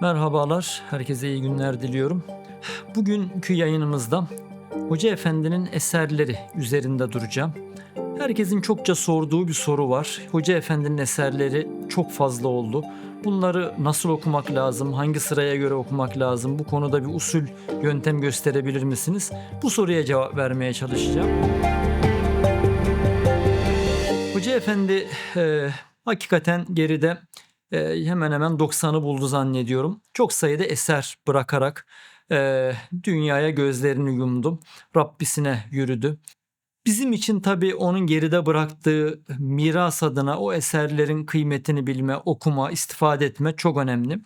Merhabalar, herkese iyi günler diliyorum. Bugünkü yayınımızda Hoca Efendi'nin eserleri üzerinde duracağım. Herkesin çokça sorduğu bir soru var. Hoca Efendi'nin eserleri çok fazla oldu. Bunları nasıl okumak lazım? Hangi sıraya göre okumak lazım? Bu konuda bir usul, yöntem gösterebilir misiniz? Bu soruya cevap vermeye çalışacağım. Hoca Efendi e, hakikaten geride e, hemen hemen 90'ı buldu zannediyorum. Çok sayıda eser bırakarak e, dünyaya gözlerini yumdu. Rabbisine yürüdü. Bizim için tabii onun geride bıraktığı miras adına o eserlerin kıymetini bilme, okuma, istifade etme çok önemli.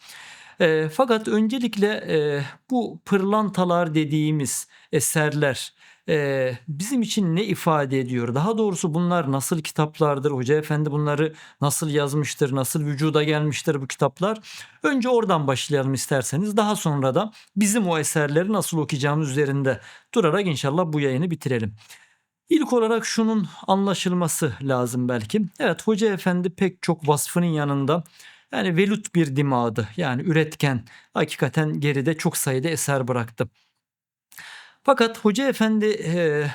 E, fakat öncelikle e, bu pırlantalar dediğimiz eserler e, bizim için ne ifade ediyor? Daha doğrusu bunlar nasıl kitaplardır? Hoca Efendi bunları nasıl yazmıştır? Nasıl vücuda gelmiştir bu kitaplar? Önce oradan başlayalım isterseniz. Daha sonra da bizim o eserleri nasıl okuyacağımız üzerinde durarak inşallah bu yayını bitirelim. İlk olarak şunun anlaşılması lazım belki. Evet Hoca Efendi pek çok vasfının yanında yani velut bir dimağdı. Yani üretken, hakikaten geride çok sayıda eser bıraktı. Fakat Hoca Efendi e,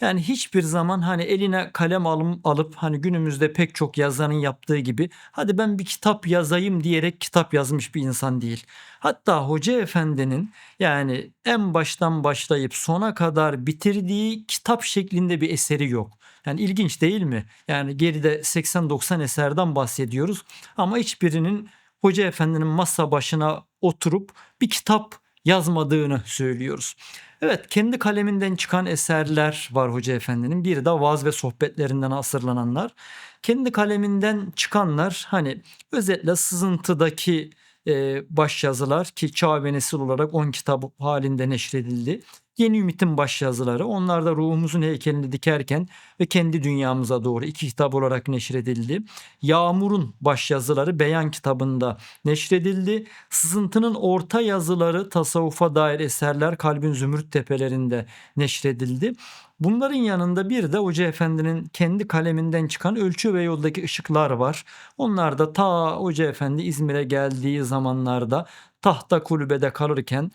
yani hiçbir zaman hani eline kalem alım, alıp hani günümüzde pek çok yazarın yaptığı gibi hadi ben bir kitap yazayım diyerek kitap yazmış bir insan değil. Hatta Hoca Efendi'nin yani en baştan başlayıp sona kadar bitirdiği kitap şeklinde bir eseri yok. Yani ilginç değil mi? Yani geride 80-90 eserden bahsediyoruz ama hiçbirinin Hoca Efendi'nin masa başına oturup bir kitap yazmadığını söylüyoruz. Evet kendi kaleminden çıkan eserler var Hoca Efendi'nin. Bir de vaaz ve sohbetlerinden asırlananlar. Kendi kaleminden çıkanlar hani özetle sızıntıdaki e, başyazılar ki çağ ve nesil olarak 10 kitap halinde neşredildi. Yeni Ümit'in başyazıları onlar da ruhumuzun heykelini dikerken ve kendi dünyamıza doğru iki kitap olarak neşredildi. Yağmur'un başyazıları Beyan kitabında neşredildi. Sızıntının orta yazıları tasavvufa dair eserler Kalbin Zümrüt Tepelerinde neşredildi. Bunların yanında bir de Hoca Efendi'nin kendi kaleminden çıkan Ölçü ve Yoldaki ışıklar var. Onlar da ta Hoca Efendi İzmir'e geldiği zamanlarda tahta kulübede kalırken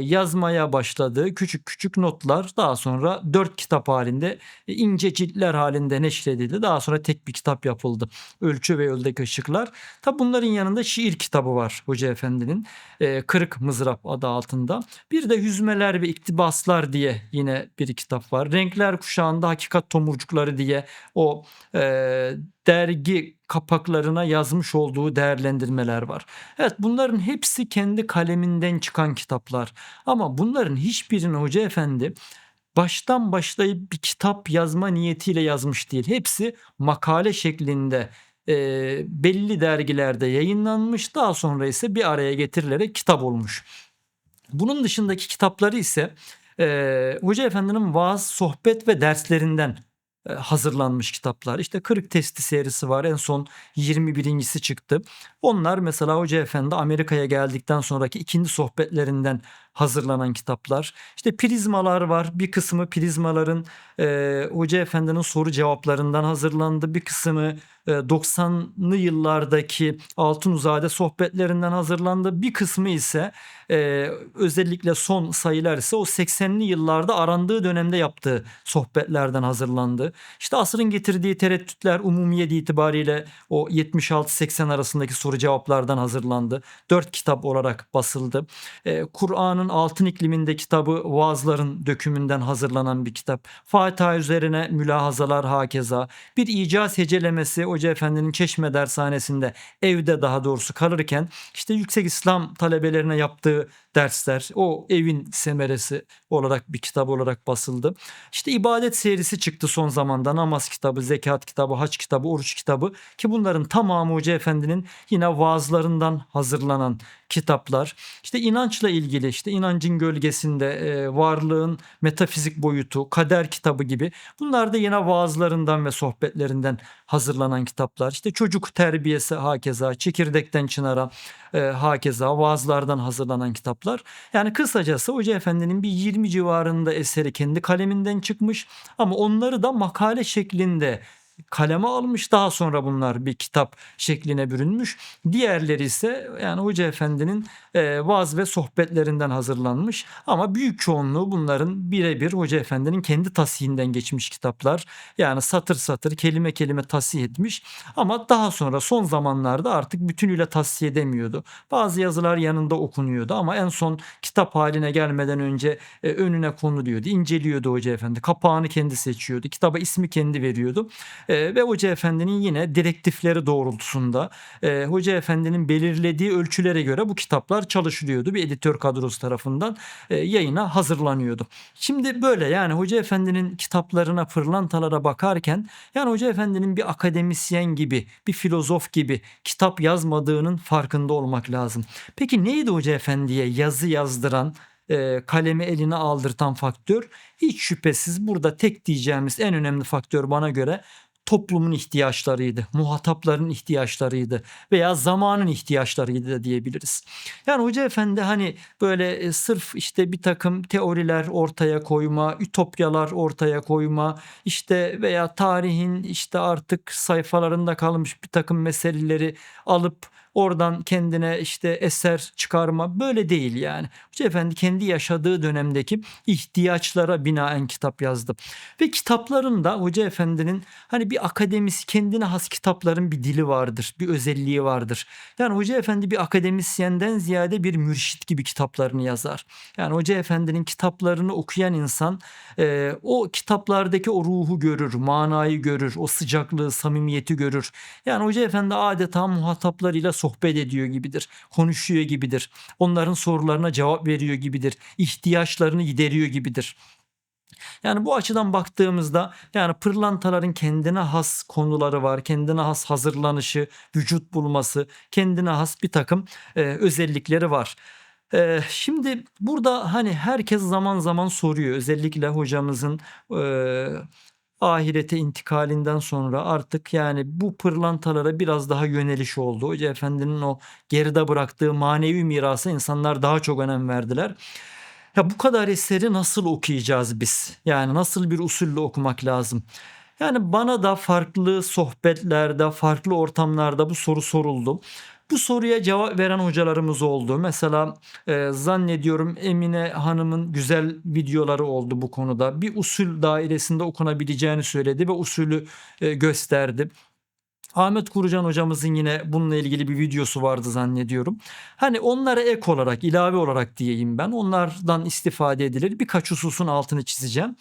yazmaya başladığı küçük küçük notlar daha sonra dört kitap halinde e, ince ciltler halinde neşredildi. Daha sonra tek bir kitap yapıldı. Ölçü ve Yoldaki Işıklar. Tabi bunların yanında şiir kitabı var Hoca Efendi'nin. E, Kırık Mızrap adı altında. Bir de Hüzmeler ve İktibaslar diye yine bir kitap var. Renkler Kuşağında Hakikat Tomurcukları diye o e, dergi kapaklarına yazmış olduğu değerlendirmeler var. Evet bunların hepsi kendi kaleminden çıkan kitaplar. Ama bunların hiçbirini Hoca Efendi baştan başlayıp bir kitap yazma niyetiyle yazmış değil. Hepsi makale şeklinde e, belli dergilerde yayınlanmış. Daha sonra ise bir araya getirilerek kitap olmuş. Bunun dışındaki kitapları ise e, Hoca Efendi'nin vaaz, sohbet ve derslerinden hazırlanmış kitaplar. İşte Kırık Testi serisi var. En son 21.si çıktı. Onlar mesela Hoca Efendi Amerika'ya geldikten sonraki ikinci sohbetlerinden hazırlanan kitaplar. İşte prizmalar var. Bir kısmı prizmaların e, Hoca Efendi'nin soru cevaplarından hazırlandı. Bir kısmı e, 90'lı yıllardaki Altunuzade sohbetlerinden hazırlandı. Bir kısmı ise e, özellikle son sayılar ise o 80'li yıllarda arandığı dönemde yaptığı sohbetlerden hazırlandı. İşte asrın getirdiği tereddütler umumiyet itibariyle o 76-80 arasındaki soru cevaplardan hazırlandı. Dört kitap olarak basıldı. E, Kur'an'ın Altın İkliminde kitabı vaazların dökümünden hazırlanan bir kitap. Fatiha üzerine mülahazalar hakeza. Bir icaz hecelemesi Hoca Efendi'nin Çeşme dershanesinde evde daha doğrusu kalırken işte yüksek İslam talebelerine yaptığı dersler o evin semeresi olarak bir kitap olarak basıldı. İşte ibadet serisi çıktı son zamanda namaz kitabı, zekat kitabı, haç kitabı, oruç kitabı ki bunların tamamı Hoca Efendi'nin yine vaazlarından hazırlanan kitaplar. İşte inançla ilgili işte inancın gölgesinde e, varlığın metafizik boyutu, kader kitabı gibi bunlar da yine vaazlarından ve sohbetlerinden hazırlanan kitaplar. İşte çocuk terbiyesi hakeza, çekirdekten çınara e, hakeza vaazlardan hazırlanan kitaplar. Yani kısacası Hoca Efendi'nin bir 20 civarında eseri kendi kaleminden çıkmış ama onları da makale şeklinde kaleme almış. Daha sonra bunlar bir kitap şekline bürünmüş. Diğerleri ise yani Hoca Efendi'nin e, vaaz ve sohbetlerinden hazırlanmış. Ama büyük çoğunluğu bunların birebir Hoca Efendi'nin kendi tasihinden geçmiş kitaplar. Yani satır satır kelime kelime tasih etmiş. Ama daha sonra son zamanlarda artık bütünüyle tasih edemiyordu. Bazı yazılar yanında okunuyordu ama en son kitap haline gelmeden önce e, önüne konuluyordu. inceliyordu Hoca Efendi. Kapağını kendi seçiyordu. Kitaba ismi kendi veriyordu. E, ve Hoca Efendi'nin yine direktifleri doğrultusunda e, Hoca Efendi'nin belirlediği ölçülere göre bu kitaplar çalışılıyordu. Bir editör kadrosu tarafından e, yayına hazırlanıyordu. Şimdi böyle yani Hoca Efendi'nin kitaplarına, pırlantalara bakarken yani Hoca Efendi'nin bir akademisyen gibi, bir filozof gibi kitap yazmadığının farkında olmak lazım. Peki neydi Hoca Efendi'ye yazı yazdıran, kalemi eline aldırtan faktör? Hiç şüphesiz burada tek diyeceğimiz en önemli faktör bana göre toplumun ihtiyaçlarıydı, muhatapların ihtiyaçlarıydı veya zamanın ihtiyaçlarıydı da diyebiliriz. Yani Hoca Efendi hani böyle e, sırf işte bir takım teoriler ortaya koyma, ütopyalar ortaya koyma, işte veya tarihin işte artık sayfalarında kalmış bir takım meseleleri alıp oradan kendine işte eser çıkarma böyle değil yani. Hoca Efendi kendi yaşadığı dönemdeki ihtiyaçlara binaen kitap yazdı. Ve kitaplarında Hoca Efendi'nin hani bir akademis kendine has kitapların bir dili vardır, bir özelliği vardır. Yani Hoca Efendi bir akademisyenden ziyade bir mürşit gibi kitaplarını yazar. Yani Hoca Efendi'nin kitaplarını okuyan insan e, o kitaplardaki o ruhu görür, manayı görür, o sıcaklığı, samimiyeti görür. Yani Hoca Efendi adeta muhataplarıyla sohbet ediyor gibidir, konuşuyor gibidir. Onların sorularına cevap veriyor gibidir, ihtiyaçlarını gideriyor gibidir. Yani bu açıdan baktığımızda yani pırlantaların kendine has konuları var. Kendine has hazırlanışı, vücut bulması, kendine has bir takım e, özellikleri var. E, şimdi burada hani herkes zaman zaman soruyor. Özellikle hocamızın e, ahirete intikalinden sonra artık yani bu pırlantalara biraz daha yöneliş oldu. Hoca Efendi'nin o geride bıraktığı manevi mirasa insanlar daha çok önem verdiler. Ya bu kadar eseri nasıl okuyacağız biz? Yani nasıl bir usulle okumak lazım? Yani bana da farklı sohbetlerde, farklı ortamlarda bu soru soruldu. Bu soruya cevap veren hocalarımız oldu. Mesela e, zannediyorum Emine Hanım'ın güzel videoları oldu bu konuda. Bir usul dairesinde okunabileceğini söyledi ve usulü e, gösterdi. Ahmet Kurucan hocamızın yine bununla ilgili bir videosu vardı zannediyorum. Hani onlara ek olarak, ilave olarak diyeyim ben. Onlardan istifade edilir. Birkaç hususun altını çizeceğim.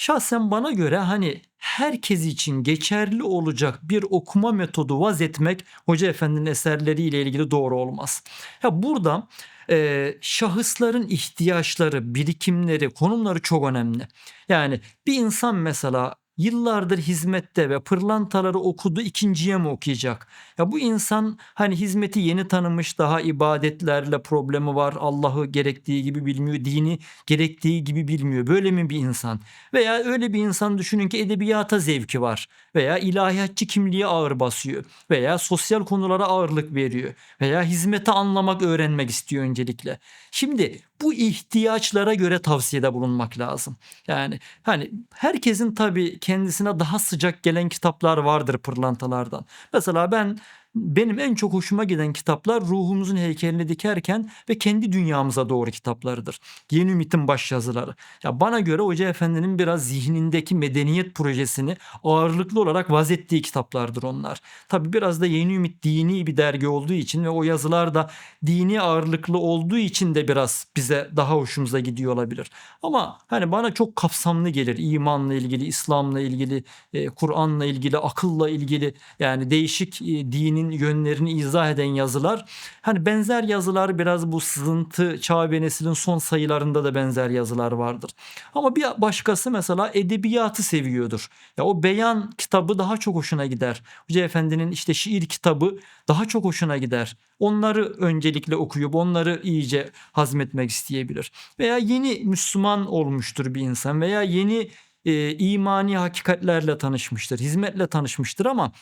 Şahsen bana göre hani herkes için geçerli olacak bir okuma metodu vaz etmek Hoca Efendi'nin eserleriyle ilgili doğru olmaz. Ya burada e, şahısların ihtiyaçları, birikimleri, konumları çok önemli. Yani bir insan mesela yıllardır hizmette ve pırlantaları okudu ikinciye mi okuyacak? Ya bu insan hani hizmeti yeni tanımış daha ibadetlerle problemi var. Allah'ı gerektiği gibi bilmiyor. Dini gerektiği gibi bilmiyor. Böyle mi bir insan? Veya öyle bir insan düşünün ki edebiyata zevki var. Veya ilahiyatçı kimliği ağır basıyor. Veya sosyal konulara ağırlık veriyor. Veya hizmeti anlamak öğrenmek istiyor öncelikle. Şimdi bu ihtiyaçlara göre tavsiyede bulunmak lazım. Yani hani herkesin tabii kendisine daha sıcak gelen kitaplar vardır pırlantalardan. Mesela ben benim en çok hoşuma giden kitaplar ruhumuzun heykelini dikerken ve kendi dünyamıza doğru kitaplarıdır. Yeni Ümit'in başyazıları. Ya bana göre Hoca Efendi'nin biraz zihnindeki medeniyet projesini ağırlıklı olarak vazettiği kitaplardır onlar. Tabi biraz da Yeni Ümit dini bir dergi olduğu için ve o yazılar da dini ağırlıklı olduğu için de biraz bize daha hoşumuza gidiyor olabilir. Ama hani bana çok kapsamlı gelir. imanla ilgili, İslam'la ilgili, e, Kur'an'la ilgili, akılla ilgili yani değişik e, dini dinin yönlerini izah eden yazılar. Hani benzer yazılar biraz bu sızıntı Çağ ve Nesil'in son sayılarında da benzer yazılar vardır. Ama bir başkası mesela edebiyatı seviyordur. Ya o beyan kitabı daha çok hoşuna gider. Hoca Efendi'nin işte şiir kitabı daha çok hoşuna gider. Onları öncelikle okuyup onları iyice hazmetmek isteyebilir. Veya yeni Müslüman olmuştur bir insan veya yeni e, imani hakikatlerle tanışmıştır, hizmetle tanışmıştır ama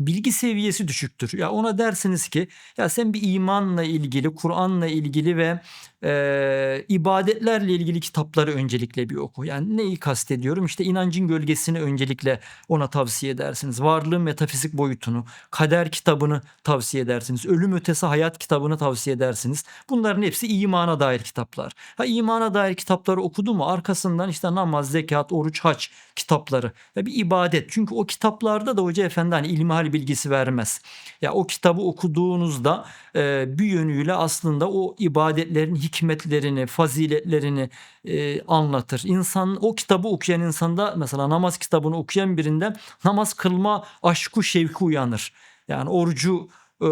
bilgi seviyesi düşüktür. Ya ona dersiniz ki ya sen bir imanla ilgili, Kur'an'la ilgili ve Eee, ibadetlerle ilgili kitapları öncelikle bir oku. Yani neyi kastediyorum? İşte inancın gölgesini öncelikle ona tavsiye edersiniz. Varlığın metafizik boyutunu, kader kitabını tavsiye edersiniz. Ölüm ötesi hayat kitabını tavsiye edersiniz. Bunların hepsi imana dair kitaplar. Ha imana dair kitapları okudu mu arkasından işte namaz, zekat, oruç, hac kitapları ve bir ibadet. Çünkü o kitaplarda da Hoca Efendi hani ilmihal bilgisi vermez. Ya o kitabı okuduğunuzda e, bir yönüyle aslında o ibadetlerin hikmetlerini, faziletlerini e, anlatır. İnsan o kitabı okuyan insanda mesela namaz kitabını okuyan birinde namaz kılma aşku şevki uyanır. Yani orucu e,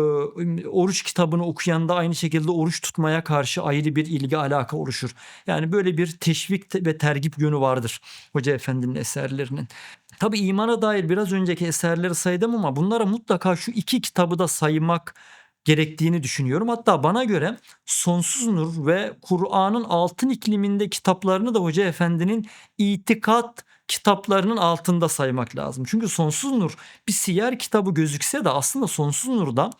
oruç kitabını okuyan da aynı şekilde oruç tutmaya karşı ayrı bir ilgi alaka oluşur. Yani böyle bir teşvik te- ve tergip yönü vardır Hoca Efendi'nin eserlerinin. Tabi imana dair biraz önceki eserleri saydım ama bunlara mutlaka şu iki kitabı da saymak gerektiğini düşünüyorum. Hatta bana göre Sonsuz Nur ve Kur'an'ın Altın ikliminde kitaplarını da Hoca Efendi'nin itikat kitaplarının altında saymak lazım. Çünkü Sonsuz Nur bir siyer kitabı gözükse de aslında Sonsuz Nur'da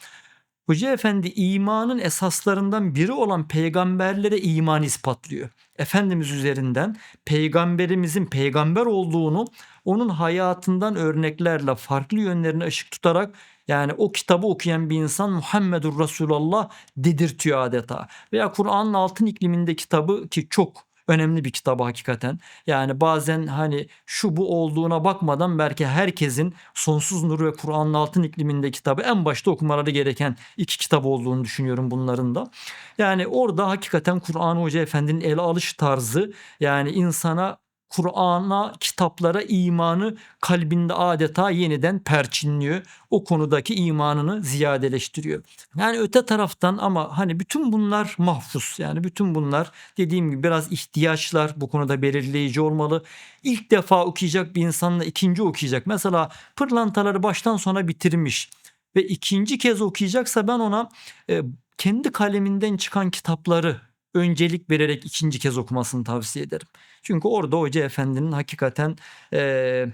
Hoca Efendi imanın esaslarından biri olan peygamberlere iman ispatlıyor. Efendimiz üzerinden peygamberimizin peygamber olduğunu onun hayatından örneklerle farklı yönlerine ışık tutarak yani o kitabı okuyan bir insan Muhammedur Resulullah dedirtiyor adeta. Veya Kur'an'ın altın ikliminde kitabı ki çok önemli bir kitabı hakikaten. Yani bazen hani şu bu olduğuna bakmadan belki herkesin Sonsuz Nur ve Kur'an'ın altın ikliminde kitabı en başta okumaları gereken iki kitap olduğunu düşünüyorum bunların da. Yani orada hakikaten Kur'an Hoca Efendi'nin ele alış tarzı yani insana Kur'an'a, kitaplara imanı kalbinde adeta yeniden perçinliyor. O konudaki imanını ziyadeleştiriyor. Yani öte taraftan ama hani bütün bunlar mahfuz. Yani bütün bunlar dediğim gibi biraz ihtiyaçlar bu konuda belirleyici olmalı. İlk defa okuyacak bir insanla ikinci okuyacak. Mesela pırlantaları baştan sona bitirmiş ve ikinci kez okuyacaksa ben ona e, kendi kaleminden çıkan kitapları öncelik vererek ikinci kez okumasını tavsiye ederim. Çünkü orada Hoca Efendi'nin hakikaten e,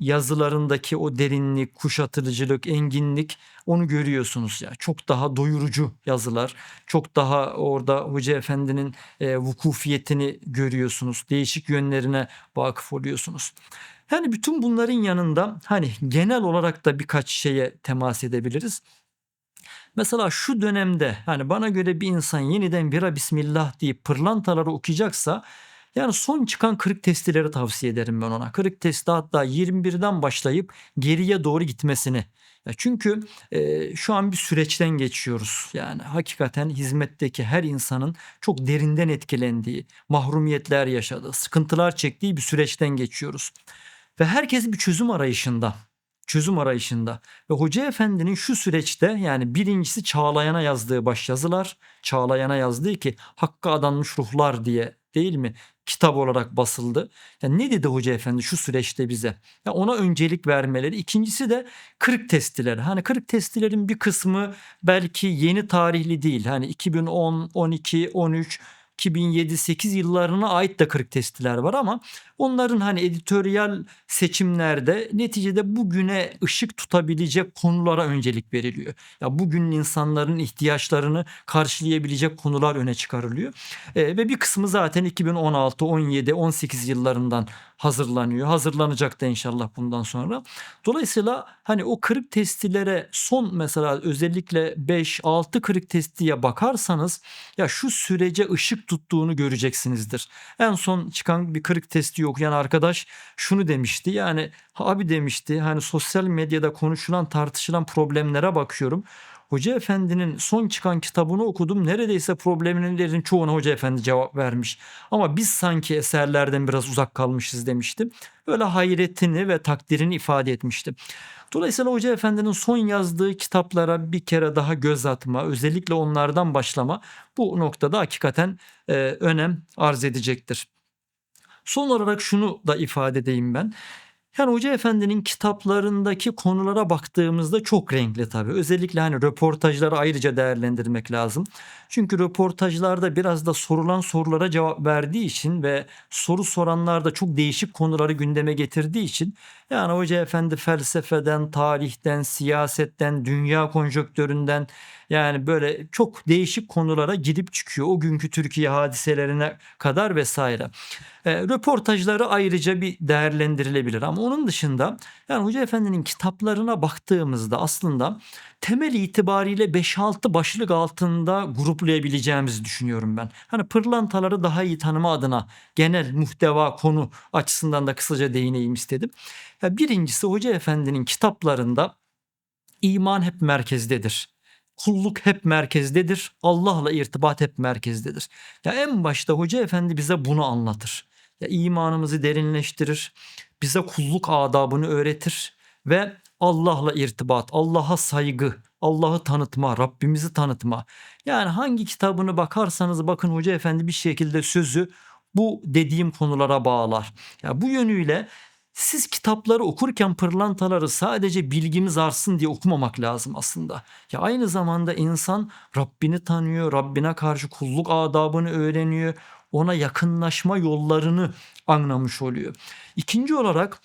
yazılarındaki o derinlik, kuşatıcılık, enginlik onu görüyorsunuz ya. Çok daha doyurucu yazılar. Çok daha orada Hoca Efendi'nin e, vukufiyetini görüyorsunuz. Değişik yönlerine vakıf oluyorsunuz. Yani bütün bunların yanında hani genel olarak da birkaç şeye temas edebiliriz. Mesela şu dönemde hani bana göre bir insan yeniden bira bismillah deyip pırlantaları okuyacaksa yani son çıkan kırık testileri tavsiye ederim ben ona. Kırık testi hatta 21'den başlayıp geriye doğru gitmesini. Ya çünkü e, şu an bir süreçten geçiyoruz. Yani hakikaten hizmetteki her insanın çok derinden etkilendiği, mahrumiyetler yaşadığı, sıkıntılar çektiği bir süreçten geçiyoruz. Ve herkes bir çözüm arayışında çözüm arayışında. Ve Hoca Efendi'nin şu süreçte yani birincisi Çağlayan'a yazdığı başyazılar, Çağlayan'a yazdığı ki Hakk'a adanmış ruhlar diye değil mi? Kitap olarak basıldı. Yani ne dedi Hoca Efendi şu süreçte bize? Ya ona öncelik vermeleri. İkincisi de kırık testileri. Hani kırık testilerin bir kısmı belki yeni tarihli değil. Hani 2010, 12, 13 2007-8 yıllarına ait de kırık testiler var ama onların hani editoryal seçimlerde neticede bugüne ışık tutabilecek konulara öncelik veriliyor. Ya bugünün insanların ihtiyaçlarını karşılayabilecek konular öne çıkarılıyor. E, ve bir kısmı zaten 2016, 17, 18 yıllarından hazırlanıyor. Hazırlanacak da inşallah bundan sonra. Dolayısıyla hani o kırık testilere son mesela özellikle 5-6 kırık testiye bakarsanız ya şu sürece ışık tuttuğunu göreceksinizdir. En son çıkan bir kırık testi okuyan arkadaş şunu demişti. Yani abi demişti hani sosyal medyada konuşulan tartışılan problemlere bakıyorum. Hoca Efendi'nin son çıkan kitabını okudum. Neredeyse problemlerin çoğuna Hoca Efendi cevap vermiş. Ama biz sanki eserlerden biraz uzak kalmışız demişti. Böyle hayretini ve takdirini ifade etmişti. Dolayısıyla Hoca Efendi'nin son yazdığı kitaplara bir kere daha göz atma, özellikle onlardan başlama bu noktada hakikaten e, önem arz edecektir. Son olarak şunu da ifade edeyim ben. Yani Hoca Efendi'nin kitaplarındaki konulara baktığımızda çok renkli tabii. Özellikle hani röportajları ayrıca değerlendirmek lazım. Çünkü röportajlarda biraz da sorulan sorulara cevap verdiği için ve soru soranlar da çok değişik konuları gündeme getirdiği için Yani Hoca Efendi felsefeden, tarihten, siyasetten, dünya konjonktöründen yani böyle çok değişik konulara gidip çıkıyor. O günkü Türkiye hadiselerine kadar vesaire. E, röportajları ayrıca bir değerlendirilebilir ama onun dışında yani Hoca Efendi'nin kitaplarına baktığımızda aslında temel itibariyle 5-6 başlık altında gruplayabileceğimizi düşünüyorum ben. Hani pırlantaları daha iyi tanıma adına genel muhteva konu açısından da kısaca değineyim istedim. Ya birincisi Hoca Efendi'nin kitaplarında iman hep merkezdedir. Kulluk hep merkezdedir. Allah'la irtibat hep merkezdedir. Ya en başta Hoca Efendi bize bunu anlatır. Ya imanımızı derinleştirir. Bize kulluk adabını öğretir ve Allah'la irtibat, Allah'a saygı, Allah'ı tanıtma, Rabbimizi tanıtma. Yani hangi kitabını bakarsanız bakın Hoca Efendi bir şekilde sözü bu dediğim konulara bağlar. Ya bu yönüyle siz kitapları okurken pırlantaları sadece bilgimiz artsın diye okumamak lazım aslında. Ya aynı zamanda insan Rabbini tanıyor, Rabbine karşı kulluk adabını öğreniyor, ona yakınlaşma yollarını anlamış oluyor. İkinci olarak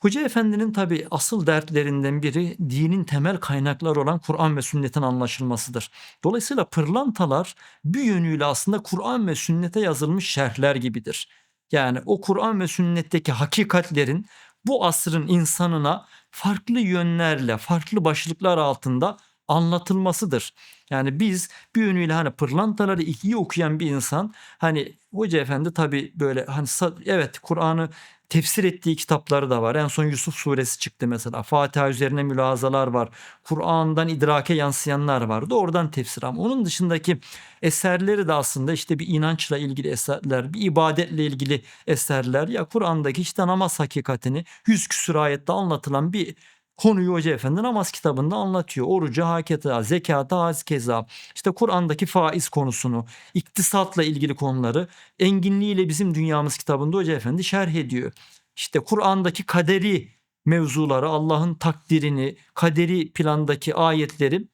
Hoca Efendi'nin tabi asıl dertlerinden biri dinin temel kaynakları olan Kur'an ve sünnetin anlaşılmasıdır. Dolayısıyla pırlantalar bir yönüyle aslında Kur'an ve sünnete yazılmış şerhler gibidir. Yani o Kur'an ve sünnetteki hakikatlerin bu asrın insanına farklı yönlerle, farklı başlıklar altında anlatılmasıdır. Yani biz bir yönüyle hani pırlantaları iyi okuyan bir insan hani Hoca Efendi tabi böyle hani evet Kur'an'ı tefsir ettiği kitapları da var. En son Yusuf suresi çıktı mesela. Fatiha üzerine mülazalar var. Kur'an'dan idrake yansıyanlar var. Doğrudan tefsir ama onun dışındaki eserleri de aslında işte bir inançla ilgili eserler, bir ibadetle ilgili eserler. Ya Kur'an'daki işte namaz hakikatini yüz küsur ayette anlatılan bir konuyu Hoca Efendi namaz kitabında anlatıyor. Orucu, haketa, zekata, haz keza. İşte Kur'an'daki faiz konusunu, iktisatla ilgili konuları enginliğiyle bizim dünyamız kitabında Hoca Efendi şerh ediyor. İşte Kur'an'daki kaderi mevzuları, Allah'ın takdirini, kaderi plandaki ayetleri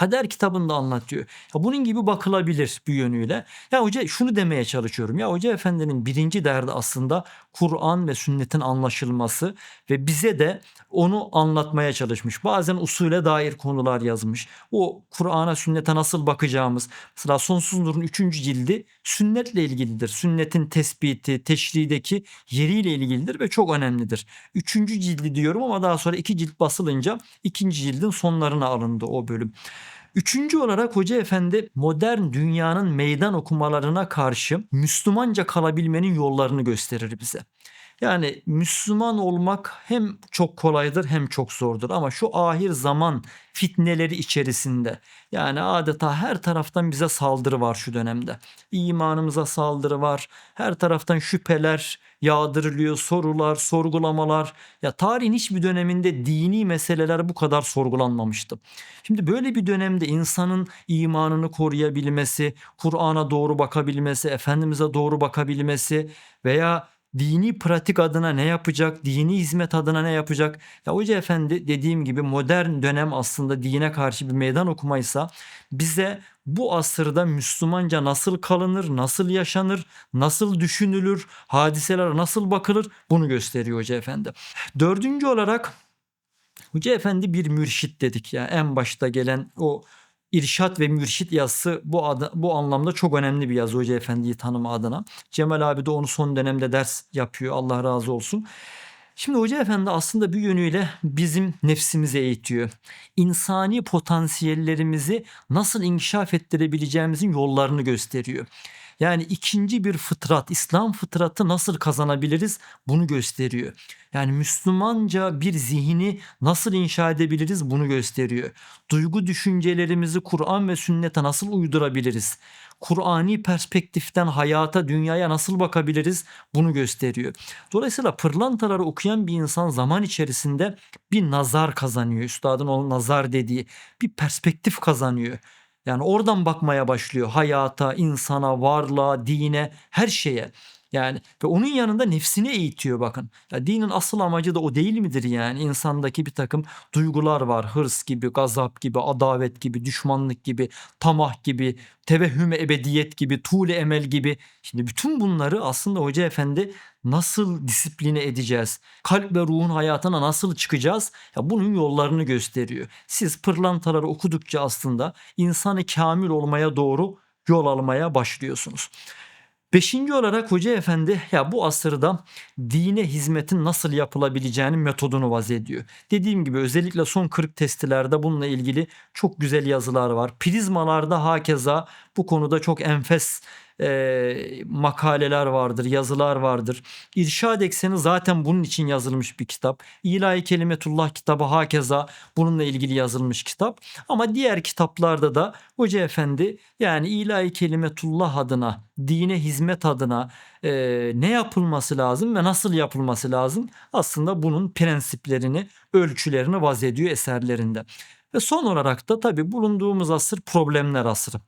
kader kitabında anlatıyor. Ya bunun gibi bakılabilir bir yönüyle. Ya hoca şunu demeye çalışıyorum. Ya hoca efendinin birinci derdi aslında Kur'an ve sünnetin anlaşılması ve bize de onu anlatmaya çalışmış. Bazen usule dair konular yazmış. O Kur'an'a sünnete nasıl bakacağımız. Mesela Sonsuz Nur'un 3. cildi sünnetle ilgilidir. Sünnetin tespiti, teşrideki yeriyle ilgilidir ve çok önemlidir. 3. cildi diyorum ama daha sonra 2 cilt basılınca 2. cildin sonlarına alındı o bölüm. Üçüncü olarak Hoca Efendi modern dünyanın meydan okumalarına karşı Müslümanca kalabilmenin yollarını gösterir bize. Yani Müslüman olmak hem çok kolaydır hem çok zordur ama şu ahir zaman fitneleri içerisinde yani adeta her taraftan bize saldırı var şu dönemde. İmanımıza saldırı var. Her taraftan şüpheler yağdırılıyor, sorular, sorgulamalar. Ya tarihin hiçbir döneminde dini meseleler bu kadar sorgulanmamıştı. Şimdi böyle bir dönemde insanın imanını koruyabilmesi, Kur'an'a doğru bakabilmesi, Efendimiz'e doğru bakabilmesi veya dini pratik adına ne yapacak, dini hizmet adına ne yapacak? Ya Hoca Efendi dediğim gibi modern dönem aslında dine karşı bir meydan okumaysa bize bu asırda Müslümanca nasıl kalınır, nasıl yaşanır, nasıl düşünülür, hadiseler nasıl bakılır bunu gösteriyor Hoca Efendi. Dördüncü olarak Hoca Efendi bir mürşit dedik ya en başta gelen o İrşat ve Mürşit yazısı bu adı, bu anlamda çok önemli bir yazı Hoca Efendi'yi tanıma adına. Cemal abi de onu son dönemde ders yapıyor. Allah razı olsun. Şimdi Hoca Efendi aslında bir yönüyle bizim nefsimizi eğitiyor. İnsani potansiyellerimizi nasıl inkişaf ettirebileceğimizin yollarını gösteriyor. Yani ikinci bir fıtrat, İslam fıtratı nasıl kazanabiliriz bunu gösteriyor. Yani Müslümanca bir zihni nasıl inşa edebiliriz bunu gösteriyor. Duygu düşüncelerimizi Kur'an ve sünnete nasıl uydurabiliriz? Kur'ani perspektiften hayata, dünyaya nasıl bakabiliriz bunu gösteriyor. Dolayısıyla pırlantaları okuyan bir insan zaman içerisinde bir nazar kazanıyor. Üstadın o nazar dediği bir perspektif kazanıyor. Yani oradan bakmaya başlıyor hayata, insana, varlığa, dine, her şeye. Yani ve onun yanında nefsini eğitiyor bakın. Ya dinin asıl amacı da o değil midir yani? İnsandaki bir takım duygular var. Hırs gibi, gazap gibi, adavet gibi, düşmanlık gibi, tamah gibi, tevehhüm ebediyet gibi, tuğle emel gibi. Şimdi bütün bunları aslında Hoca Efendi nasıl disipline edeceğiz? Kalp ve ruhun hayatına nasıl çıkacağız? Ya bunun yollarını gösteriyor. Siz pırlantaları okudukça aslında insanı kamil olmaya doğru yol almaya başlıyorsunuz. Beşinci olarak Hoca Efendi ya bu asırda dine hizmetin nasıl yapılabileceğinin metodunu vaz ediyor. Dediğim gibi özellikle son 40 testilerde bununla ilgili çok güzel yazılar var. Prizmalarda hakeza bu konuda çok enfes e, makaleler vardır, yazılar vardır. İrşad Ekseni zaten bunun için yazılmış bir kitap. İlahi Kelimetullah kitabı hakeza bununla ilgili yazılmış kitap. Ama diğer kitaplarda da Hoca Efendi yani ilahi kelimetullah adına, dine hizmet adına e, ne yapılması lazım ve nasıl yapılması lazım? Aslında bunun prensiplerini, ölçülerini vaz ediyor eserlerinde. Ve son olarak da tabii bulunduğumuz asır problemler asrı.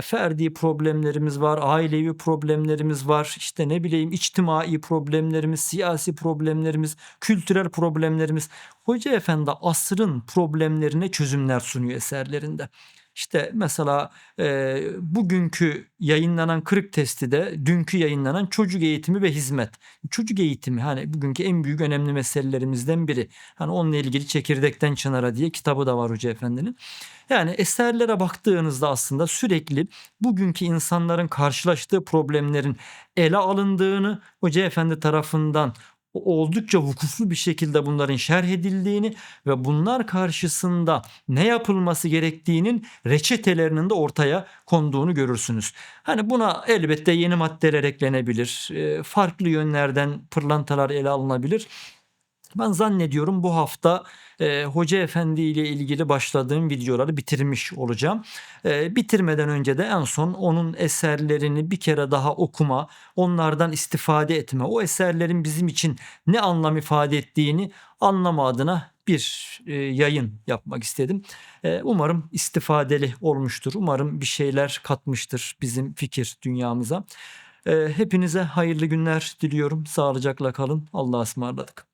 Ferdi problemlerimiz var, ailevi problemlerimiz var, işte ne bileyim içtimai problemlerimiz, siyasi problemlerimiz, kültürel problemlerimiz. Hoca Efendi asrın problemlerine çözümler sunuyor eserlerinde. İşte mesela e, bugünkü yayınlanan kırık testi de dünkü yayınlanan çocuk eğitimi ve hizmet. Çocuk eğitimi hani bugünkü en büyük önemli meselelerimizden biri. Hani onunla ilgili Çekirdekten Çınar'a diye kitabı da var Hoca Efendi'nin. Yani eserlere baktığınızda aslında sürekli bugünkü insanların karşılaştığı problemlerin ele alındığını Hoca Efendi tarafından oldukça hukuklu bir şekilde bunların şerh edildiğini ve bunlar karşısında ne yapılması gerektiğinin reçetelerinin de ortaya konduğunu görürsünüz. Hani buna elbette yeni maddeler eklenebilir. e, Farklı yönlerden pırlantalar ele alınabilir. Ben zannediyorum bu hafta e, Hoca Efendi ile ilgili başladığım videoları bitirmiş olacağım. E, bitirmeden önce de en son onun eserlerini bir kere daha okuma, onlardan istifade etme, o eserlerin bizim için ne anlam ifade ettiğini anlama adına bir e, yayın yapmak istedim. E, umarım istifadeli olmuştur. Umarım bir şeyler katmıştır bizim fikir dünyamıza. E, hepinize hayırlı günler diliyorum. Sağlıcakla kalın. Allah'a ısmarladık.